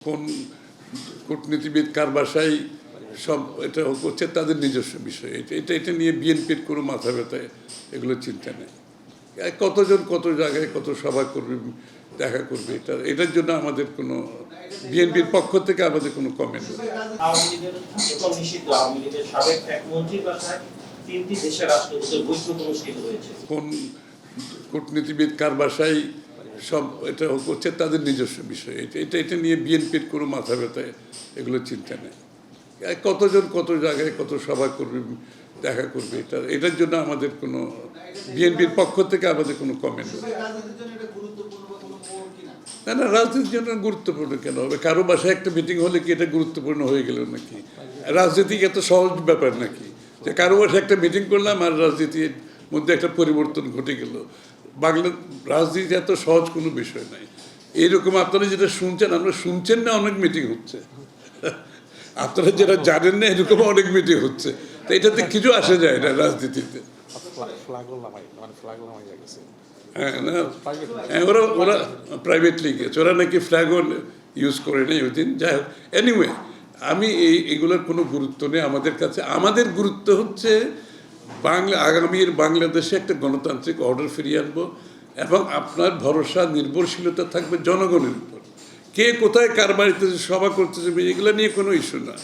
কোন কূটনীতিবিদ কার বাসায় সব এটা করছে তাদের নিজস্ব বিষয়। এটা এটা এটা নিয়ে বিএনপির কোনো মাথা ব্যথায় এগুলো চিন্তা নেই। কতজন কত জায়গায় কত সভা করবে দেখা করবে এটা এটার জন্য আমাদের কোনো বিএনপির পক্ষ থেকে আমাদের কোনো কমেন্ট কোন কূটনীতিবিদ কার বাসায় সব, এটা করছে তাদের নিজস্ব বিষয়। এটা এটা এটা নিয়ে বিএনপির কোনো মাথা ব্যথা, এগুলো চিন্তা নেই। কতজন কত জায়গায় কত সভা করবে, দেখা করবে, এটা, এটার জন্য আমাদের কোনো, বিএনপির পক্ষ থেকে আমাদের কোনো কমেন্ট না না, রাজনীতির জন্য গুরুত্বপূর্ণ কেন হবে? কারও বাসায় একটা মিটিং হলে কি এটা গুরুত্বপূর্ণ হয়ে গেল নাকি? রাজনীতি এত সহজ ব্যাপার নাকি? যে কারও বাসায় একটা মিটিং করলাম আর রাজনীতির মধ্যে একটা পরিবর্তন ঘটে গেল। বাংলা রাজনীতি এত সহজ কোনো বিষয় নাই। এইরকম আপনারা যেটা শুনছেন আমরা শুনছেন না অনেক মিটিং হচ্ছে। আপনারা যেটা জানেন না এরকম অনেক মিটিং হচ্ছে। তো এটাতে কিছু আসে যায় না রাজনীতিতে। হ্যাঁ না? হ্যাঁ, ওরা ওরা প্রাইভেটলি গেছে। ওরা নাকি ফ্ল্যাগও ইউজ করে নেই ওই দিন। যাই হোক এনিওয়ে আমি এই এগুলোর কোনো গুরুত্ব নেই আমাদের কাছে। আমাদের গুরুত্ব হচ্ছে বাংলা, আগামীর বাংলাদেশে একটা গণতান্ত্রিক অর্ডার ফিরিয়ে আনব এবং আপনার ভরসা, নির্ভরশীলতা থাকবে জনগণের উপর। কে কোথায়, কার বাড়িতে সভা করতেছে, এগুলো নিয়ে কোনো ইস্যু না।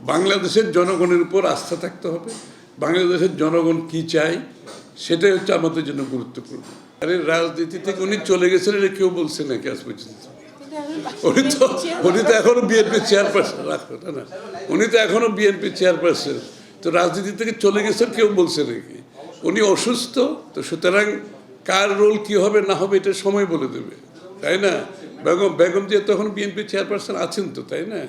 বাংলাদেশের জনগণের উপর আস্থা থাকতে হবে। বাংলাদেশের জনগণ কি চায়, সেটাই হচ্ছে আমাদের জন্য গুরুত্বপূর্ণ। আরে, রাজনীতি থেকে উনি চলে গেছেন এটা কেউ বলছে নাকি আজ পর্যন্ত। উনি তো উনি তো এখনও বিএনপি চেয়ারপারসন, রাখো না। উনি তো এখনও বিএনপি চেয়ারপারসন। তো রাজনীতি থেকে চলে গেছেন কেউ বলছে নাকি উনি অসুস্থ, তো সুতরাং কার রোল কি হবে, না হবে, এটা সময় বলে দেবে। তাই না? বেগম বেগম যে তখন বিএনপি চেয়ারপারসন আছেন তো, তাই না?